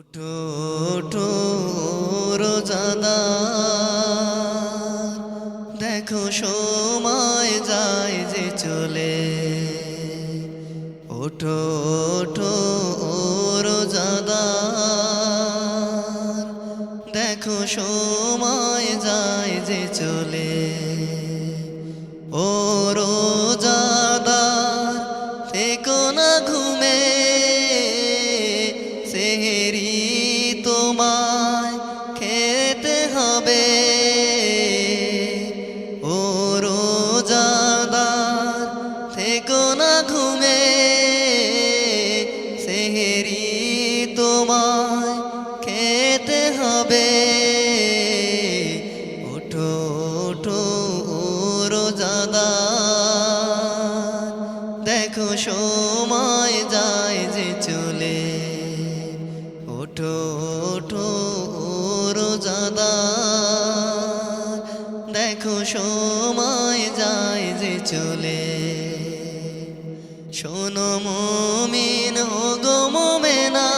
ওঠো রোজাদার। দেখো সময় যায় যে চলে। ওঠো ওঠো রোজাদার। দেখো সময় যায় যে চলে। ও রোজাদার তোমায় খেতে হবে। ও রোজাদার ঘুমে। তোমায় খেতে হবে। ও রোজাদার দেখো সময় যায় যে চলে। শোনো মমিন গো মোমেনা,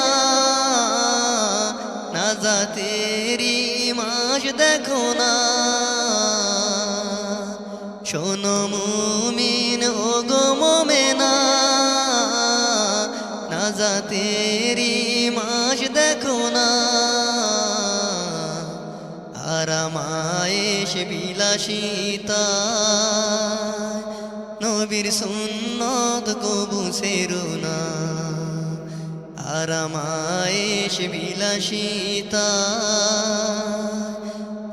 না জাতেরি মাস দেখো না। শোনো মুমিন গো বিলাসিতা নবীর সুন্নত কবু সেরো না। আরামায়েশ বিলাসিতা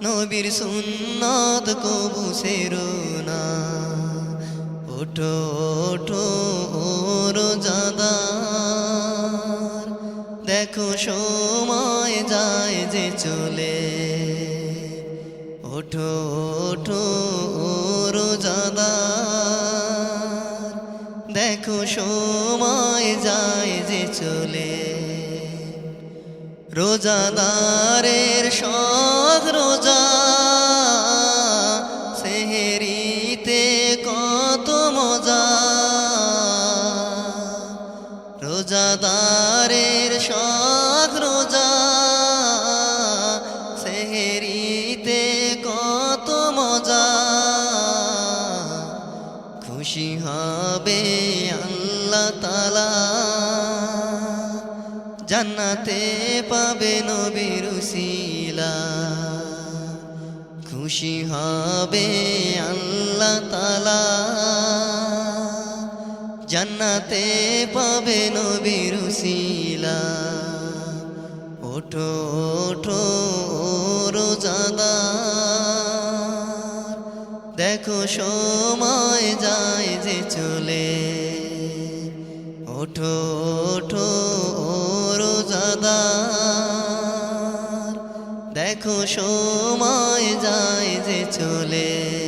নবীর সুন্নত কবু সেরো না। ওঠো ওঠো রোজাদার। দেখো সময় যায় যে চলে। ওঠো ওঠো রোজাদার দেখো সময় যায় যে চলে। রোজাদারের শখ রোজা সেহেরিতে কত মজা। খুশি হবে আল্লাহ তালা জান্নাতে পাবে নবীর উসিলা। খুশি হবে আল্লাহ তালা জান্নাতে পাবে নবীর উসিলা। ওঠো ওঠো সময় যায় যে চলে। ওঠো ওঠো রোজাদার। দেখো সময় যায় যে চলে।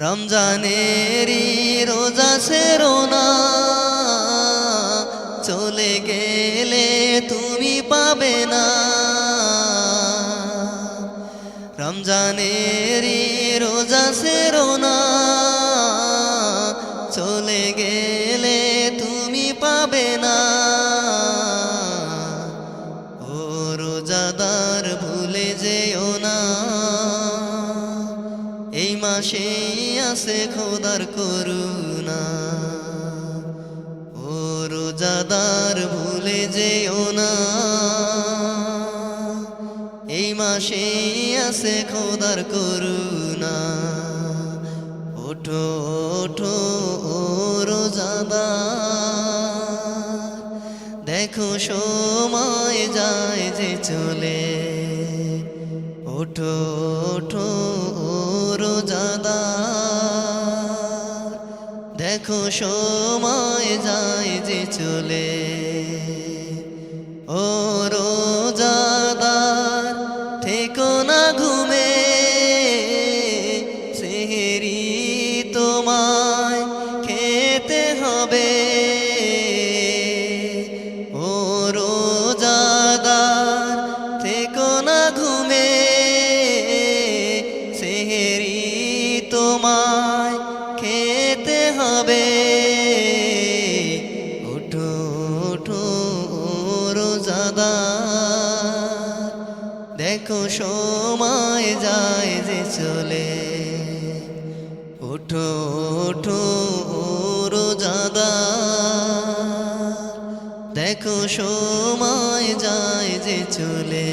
রমজানেরই রোজা সেরো না। চলে গেলে তুমি পাবে না। রমজানেরই সেরো না। চলে গেলে তুমি পাবে না। ও রোজাদার, ভুলে যেও না। এই মাসে আছে খোদার করুণা। ও রোজাদার, ভুলে যেও না। এই মাসে আছে খোদার করুণা। ওঠো ওঠো রোজাদার দেখো সময় যায় যে চলে। ওঠো ওঠো রোজাদার দেখো সময় যায় যে চলে। ও রোজাদার থেকো না ঘুমে। হবে। ওঠো ওঠো রোজাদা দেখো সময় যায় যে চলে। ওঠো ওঠো রোজাদা দেখো সময় যায় যে চলে।